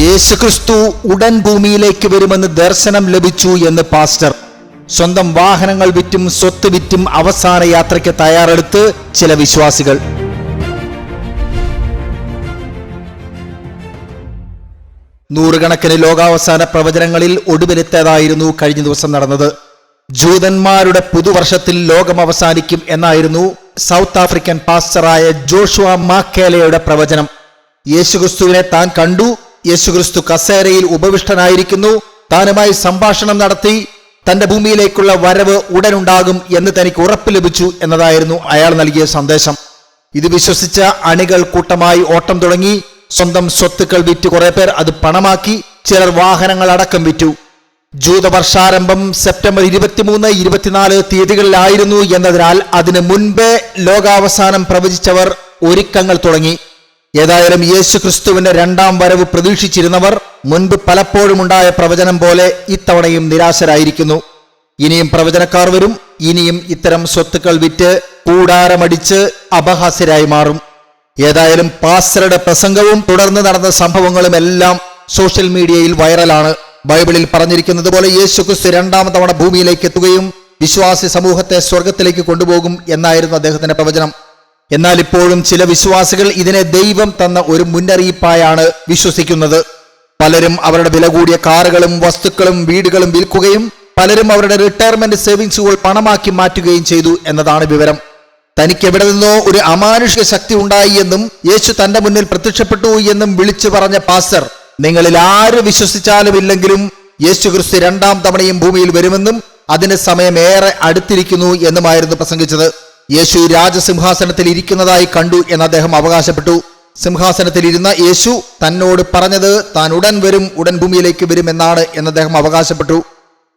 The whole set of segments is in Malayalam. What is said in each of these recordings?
യേശുക്രിസ്തു ഉടൻ ഭൂമിയിലേക്ക് വരുമെന്ന് ദർശനം ലഭിച്ചു എന്ന് പാസ്റ്റർ സ്വന്തം വാഹനങ്ങൾ വിറ്റും സ്വത്ത് വിറ്റും അവസാന യാത്രയ്ക്ക് തയ്യാറെടുത്ത് ചില വിശ്വാസികൾ. നൂറുകണക്കിന് ലോകാവസാന പ്രവചനങ്ങളിൽ ഒടുവിലെത്തേതായിരുന്നു കഴിഞ്ഞ ദിവസം നടന്നത്. ജൂതന്മാരുടെ പുതുവർഷത്തിൽ ലോകം അവസാനിക്കും എന്നായിരുന്നു സൗത്ത് ആഫ്രിക്കൻ പാസ്റ്ററായ ജോഷുവ മാക്കേലയുടെ പ്രവചനം. യേശുക്രിസ്തുവിനെ താൻ കണ്ടു യേശുക്രിസ്തു കസേരയിൽ ഉപവിഷ്ടനായിരിക്കുന്നു. താനുമായി സംഭാഷണം നടത്തി. തന്റെ ഭൂമിയിലേക്കുള്ള വരവ് ഉടനുണ്ടാകും എന്ന് തനിക്ക് ഉറപ്പ് ലഭിച്ചു എന്നതായിരുന്നു അയാൾ നൽകിയ സന്ദേശം. ഇത് വിശ്വസിച്ച അണികൾ കൂട്ടമായി ഓട്ടം തുടങ്ങി. സ്വന്തം സ്വത്തുക്കൾ വിറ്റ് കുറെ പേർ അത് പണമാക്കി. ചിലർ വാഹനങ്ങൾ അടക്കം വിറ്റു. ജൂതവർഷാരംഭം സെപ്റ്റംബർ ഇരുപത്തിമൂന്ന് ഇരുപത്തിനാല് തീയതികളിലായിരുന്നു എന്നതിനാൽ അതിനു മുൻപേ ലോകാവസാനം പ്രവചിച്ചവർ ഒരുക്കങ്ങൾ തുടങ്ങി. ഏതായാലും യേശു ക്രിസ്തുവിന്റെ രണ്ടാം വരവ് പ്രതീക്ഷിച്ചിരുന്നവർ മുൻപ് പലപ്പോഴും ഉണ്ടായ പ്രവചനം പോലെ ഇത്തവണയും നിരാശരായിരിക്കുന്നു. ഇനിയും പ്രവചനക്കാർ വരും ഇനിയും ഇത്തരം സ്വത്തുക്കൾ വിറ്റ് കൂടാരമടിച്ച് അപഹാസ്യരായി മാറും. ഏതായാലും പാസ്റ്ററുടെ പ്രസംഗവും തുടർന്ന് നടന്ന സംഭവങ്ങളും എല്ലാം സോഷ്യൽ മീഡിയയിൽ വൈറലാണ്. ബൈബിളിൽ പറഞ്ഞിരിക്കുന്നത് പോലെ യേശു ക്രിസ്തു രണ്ടാം തവണ ഭൂമിയിലേക്ക് എത്തുകയും വിശ്വാസി സമൂഹത്തെ സ്വർഗത്തിലേക്ക് കൊണ്ടുപോകും എന്നായിരുന്നു അദ്ദേഹത്തിന്റെ പ്രവചനം. എന്നാൽ ഇപ്പോഴും ചില വിശ്വാസികൾ ഇതിനെ ദൈവം തന്ന ഒരു മുന്നറിയിപ്പായാണ് വിശ്വസിക്കുന്നത്. പലരും അവരുടെ വില കൂടിയ കാറുകളും വസ്തുക്കളും വീടുകളും വിൽക്കുകയും പലരും അവരുടെ റിട്ടയർമെന്റ് സേവിങ്സുകൾ പണമാക്കി മാറ്റുകയും ചെയ്തു എന്നതാണ് വിവരം. തനിക്ക് എവിടെ നിന്നോ ഒരു അമാനുഷിക ശക്തി ഉണ്ടായി എന്നും യേശു തന്റെ മുന്നിൽ പ്രത്യക്ഷപ്പെട്ടു എന്നും വിളിച്ചു പറഞ്ഞ പാസ്റ്റർ നിങ്ങളിൽ ആര് വിശ്വസിച്ചാലും ഇല്ലെങ്കിലും യേശു ക്രിസ്തു രണ്ടാം തവണയും ഭൂമിയിൽ വരുമെന്നും അതിന് സമയം ഏറെ അടുത്തിരിക്കുന്നു എന്നുമായിരുന്നു പ്രസംഗിച്ചത്. യേശു രാജസിംഹാസനത്തിൽ ഇരിക്കുന്നതായി കണ്ടു എന്ന് അദ്ദേഹം അവകാശപ്പെട്ടു. സിംഹാസനത്തിൽ ഇരുന്ന യേശു തന്നോട് പറഞ്ഞത് താൻ ഉടൻ വരും ഉടൻ ഭൂമിയിലേക്ക് വരും എന്നാണ് എന്ന് അദ്ദേഹം അവകാശപ്പെട്ടു.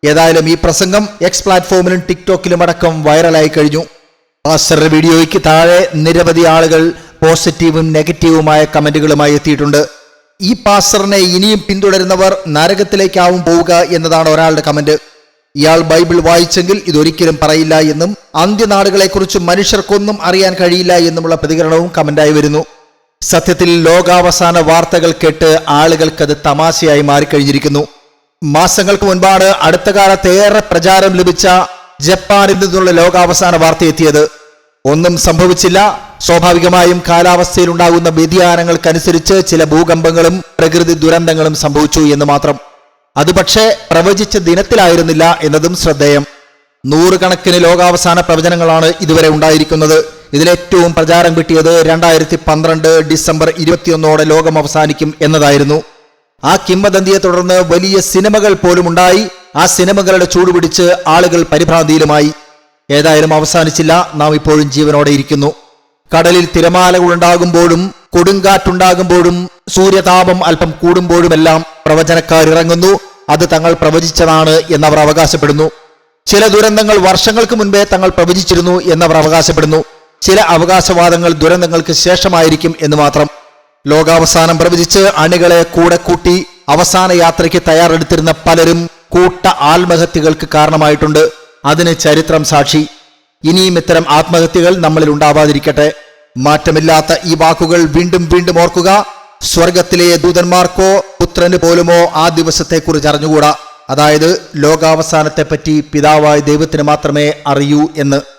ഏതായാലും ഈ പ്രസംഗം എക്സ് പ്ലാറ്റ്ഫോമിലും ടിക്ടോക്കിലും അടക്കം വൈറലായി കഴിഞ്ഞു. പാസ്റ്ററുടെ വീഡിയോയ്ക്ക് താഴെ നിരവധി ആളുകൾ പോസിറ്റീവും നെഗറ്റീവുമായ കമന്റുകളുമായി എത്തിയിട്ടുണ്ട്. ഈ പാസ്റ്ററിനെ ഇനിയും പിന്തുടരുന്നവർ നരകത്തിലേക്കാവും പോവുക എന്നതാണ് ഒരാളുടെ കമന്റ്. ഇയാൾ ബൈബിൾ വായിച്ചെങ്കിൽ ഇതൊരിക്കലും പറയില്ല എന്നും അന്ത്യനാടുകളെക്കുറിച്ച് മനുഷ്യർക്കൊന്നും അറിയാൻ കഴിയില്ല എന്നുമുള്ള പ്രതികരണവും കമന്റായി വരുന്നു. സത്യത്തിൽ ലോകാവസാന വാർത്തകൾ കേട്ട് ആളുകൾക്കത് തമാശയായി മാറിക്കഴിഞ്ഞിരിക്കുന്നു. മാസങ്ങൾക്ക് മുൻപാണ് അടുത്ത കാലത്ത് ഏറെ പ്രചാരം ലഭിച്ച ജപ്പാനിൽ നിന്നുള്ള ലോകാവസാന വാർത്ത എത്തിയത്. ഒന്നും സംഭവിച്ചില്ല. സ്വാഭാവികമായും കാലാവസ്ഥയിലുണ്ടാകുന്ന വ്യതിയാനങ്ങൾക്കനുസരിച്ച് ചില ഭൂകമ്പങ്ങളും പ്രകൃതി ദുരന്തങ്ങളും സംഭവിച്ചു എന്ന് മാത്രം. അത് പക്ഷേ പ്രവചിച്ച ദിനത്തിലായിരുന്നില്ല എന്നതും ശ്രദ്ധേയം. നൂറുകണക്കിന് ലോകാവസാന പ്രവചനങ്ങളാണ് ഇതുവരെ ഉണ്ടായിരിക്കുന്നത്. ഇതിലേറ്റവും പ്രചാരം കിട്ടിയത് രണ്ടായിരത്തി പന്ത്രണ്ട് ഡിസംബർ ഇരുപത്തിയൊന്നോടെ ലോകം അവസാനിക്കും എന്നതായിരുന്നു. ആ കിംവദന്തിയെ തുടർന്ന് വലിയ സിനിമകൾ പോലും ഉണ്ടായി. ആ സിനിമകളുടെ ചൂടുപിടിച്ച് ആളുകൾ പരിഭ്രാന്തിയിലുമായി. ഏതായാലും അവസാനിച്ചില്ല. നാം ഇപ്പോഴും ജീവനോടെ ഇരിക്കുന്നു. കടലിൽ തിരമാലകൾ ഉണ്ടാകുമ്പോഴും കൊടുങ്കാറ്റുണ്ടാകുമ്പോഴും സൂര്യതാപം അല്പം കൂടുമ്പോഴുമെല്ലാം പ്രവചനക്കാർ ഇറങ്ങുന്നു. അത് തങ്ങൾ പ്രവചിച്ചതാണ് എന്നവർ അവകാശപ്പെടുന്നു. ചില ദുരന്തങ്ങൾ വർഷങ്ങൾക്ക് മുൻപേ തങ്ങൾ പ്രവചിച്ചിരുന്നു എന്നവർ അവകാശപ്പെടുന്നു. ചില അവകാശവാദങ്ങൾ ദുരന്തങ്ങൾക്ക് ശേഷമായിരിക്കും എന്ന് മാത്രം. ലോകാവസാനം പ്രവചിച്ച് അണികളെ കൂടെ കൂട്ടി അവസാന യാത്രയ്ക്ക് തയ്യാറെടുത്തിരുന്ന പലരും കൂട്ട ആത്മഹത്യകൾക്ക് കാരണമായിട്ടുണ്ട്. അതിന് ചരിത്രം സാക്ഷി. ഇനിയും ഇത്തരം ആത്മഹത്യകൾ നമ്മളിൽ ഉണ്ടാവാതിരിക്കട്ടെ. മാറ്റമില്ലാത്ത ഈ വാക്കുകൾ വീണ്ടും വീണ്ടും ഓർക്കുക. സ്വർഗത്തിലെ ദൂതന്മാർക്കോ പുത്രന് പോലുമോ ആ ദിവസത്തെക്കുറിച്ച് അറിഞ്ഞുകൂടാ. അതായത് ലോകാവസാനത്തെപ്പറ്റി പിതാവായ ദൈവത്തിന് മാത്രമേ അറിയൂ എന്ന്.